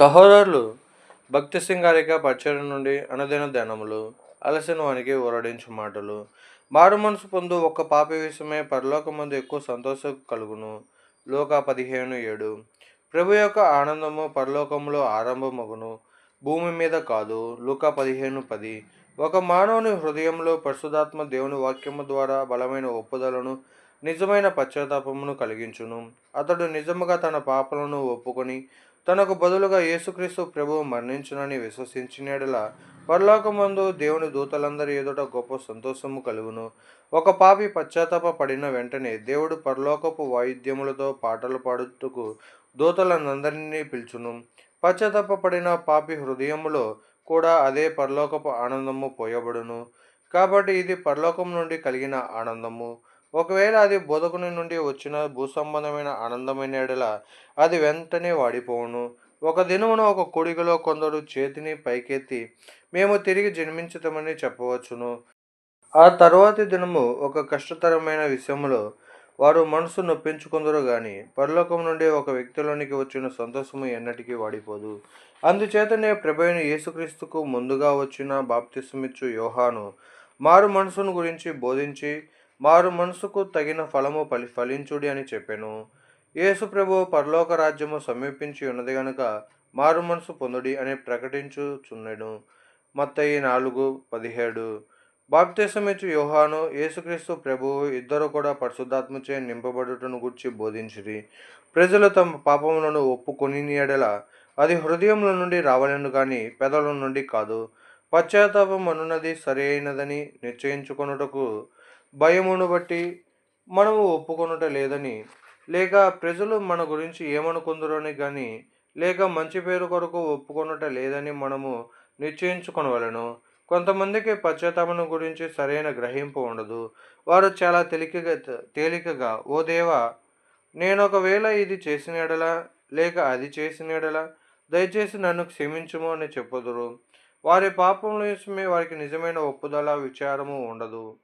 సహోదరులు భక్తి సింగారిక పచ్చడి నుండి అనుదిన ధనములు అలసిన వానికి ఊరడించు మాటలు. మారు మనసు పొందు ఒక్క పాపి విషయమే పరలోకమందు ఎక్కువ సంతోషం కలుగును. లోక పదిహేను ఏడు. ప్రభు యొక్క ఆనందము పరలోకములో ఆరంభమగును. భూమి మీద కాదు. లూకా పదిహేను పది. ఒక మానవుని హృదయంలో పరిశుధాత్మ దేవుని వాక్యము ద్వారా బలమైన ఒప్పుదలను నిజమైన పశ్చాత్తాపమును కలిగించును. అతడు నిజముగా తన పాపలను ఒప్పుకొని తనకు బదులుగా యేసుక్రీస్తు ప్రభువు మరణించునని విశ్వసించినడల పరలోకమందు దేవుని దూతలందరి ఎదుట గొప్ప సంతోషము కలుగును. ఒక పాపి పశ్చాత్తాప పడిన వెంటనే దేవుడు పరలోకపు వాయిద్యములతో పాటలు పాడుటకు దూతలనందరినీ పిలుచును. పశ్చాత్తాప పడిన పాపి హృదయములో కూడా అదే పరలోకపు ఆనందము పోయబడును. కాబట్టి ఇది పరలోకం నుండి కలిగిన ఆనందము. ఒకవేళ అది బోధకుని నుండి వచ్చిన భూసంబంధమైన ఆనందమైన ఎడల అది వెంటనే వాడిపోవును. ఒక దినమున ఒక కొడిగలో కొందరు చేతిని పైకెత్తి మేము తిరిగి జన్మించుతామని చెప్పవచ్చును. ఆ తర్వాతి దినము ఒక కష్టతరమైన విషయంలో వారు మనసు నొప్పించుకుందరు కానీ పరలోకం నుండి ఒక వ్యక్తిలోనికి వచ్చిన సంతోషము ఎన్నటికీ వాడిపోదు. అందుచేతనే ప్రభైన యేసుక్రీస్తుకు ముందుగా వచ్చిన బాప్తిసమిచ్చు యోహాను మారు మనసును గురించి బోధించి మారు మనసుకు తగిన ఫలము ఫలి ఫలించుడి అని చెప్పాను. యేసుప్రభు పరలోక రాజ్యము సమీపించి ఉన్నది గనుక మారు మనసు పొందుడి అని ప్రకటించుచున్నాడు మత్తయి నాలుగు పదిహేడు. బాప్తిసమిచ్చు యోహాను యేసుక్రీస్తు ప్రభువు ఇద్దరు కూడా పరిశుద్ధాత్మచే నింపబడుటను గురించి బోధించిరి. ప్రజలు తమ పాపములను ఒప్పుకొని ఎడల అది హృదయంలో నుండి రావలను కానీ పెదల నుండి కాదు. పశ్చాత్తాపం అనున్నది సరి అయినదని నిశ్చయించుకొనుటకు భయమును బట్టి మనము ఒప్పుకొనుట లేదని లేక ప్రజలు మన గురించి ఏమనుకుందరని కానీ లేక మంచి పేరు కొరకు ఒప్పుకొనుట లేదని మనము నిశ్చయించుకొనవలను. కొంతమందికి పశ్చాత్తాపం గురించి సరైన గ్రహింపు ఉండదు. వారు చాలా తేలికగా తేలికగా ఓ దేవా నేను ఒకవేళ ఇది చేసిన ఎడలా లేక అది చేసిన ఎడలా దయచేసి నన్ను క్షమించుము అని చెప్పుదురు. వారి పాపంలో విషయమే వారికి నిజమైన ఒప్పుదల విచారము ఉండదు.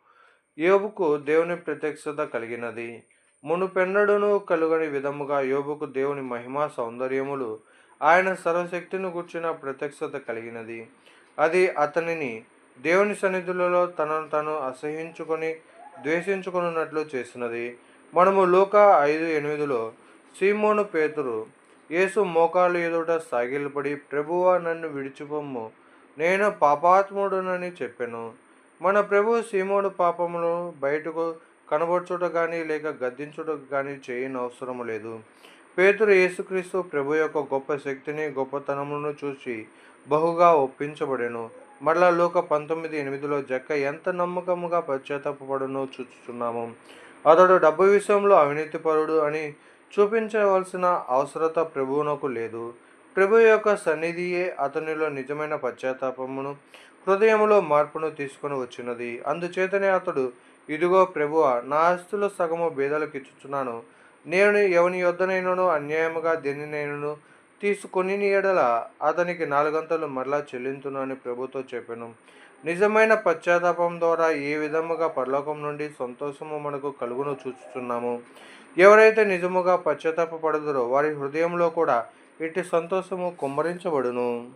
యోబుకు దేవుని ప్రత్యక్షత కలిగినది. మునుపెన్నడును కలుగని విధముగా యోబుకు దేవుని మహిమా సౌందర్యములు ఆయన సర్వశక్తిని కూర్చున్న ప్రత్యక్షత కలిగినది. అది అతనిని దేవుని సన్నిధులలో తనను తను అసహించుకొని ద్వేషించుకున్నట్లు చేసినది. మనము లోక ఐదు ఎనిమిదిలో సీమోను పేతురు యేసు మోకాలు ఎదుట సాగిలపడి ప్రభువా నన్ను విడిచిపొమ్ము. నేను పాపాత్ముడునని చెప్పాను. మన ప్రభు సీమోడు పాపములు బయటకు కనబడుచుట కానీ లేక గద్దించుట కానీ చేయని అవసరం లేదు. పేతురు యేసుక్రీస్తు ప్రభు యొక్క గొప్ప శక్తిని గొప్పతనమును చూసి బహుగా ఒప్పించబడెను. మరలా లోక పంతొమ్మిది ఎనిమిదిలో జక్క ఎంత నమ్మకముగా పశ్చాత్తాపడునో చూచుచున్నాము. అతడు డబ్బు విషయంలో అవినీతిపరుడు అని చూపించవలసిన అవసరత ప్రభువునకు లేదు. ప్రభు యొక్క సన్నిధియే అతనిలో నిజమైన పశ్చాత్తాపమును హృదయంలో మార్పును తీసుకొని వచ్చినది. అందుచేతనే అతడు ఇదిగో ప్రభువ నా ఆస్తుల సగము భేదాలకు ఇచ్చుచున్నాను. నేను ఎవని యొద్దనైనను అన్యాయముగా దేనినైనను తీసుకొని ఎడల అతనికి నాలుగంతలు మరలా చెల్లించును అని ప్రభుతో చెప్పాను. నిజమైన పశ్చాత్తాపం ద్వారా ఏ విధముగా పరలోకం నుండి సంతోషము మనకు కలుగును చూచుచున్నాము. ఎవరైతే నిజముగా పశ్చాత్తాప పడదురో వారి హృదయంలో కూడా ఇట్టి సంతోషము కుమ్మరించబడును.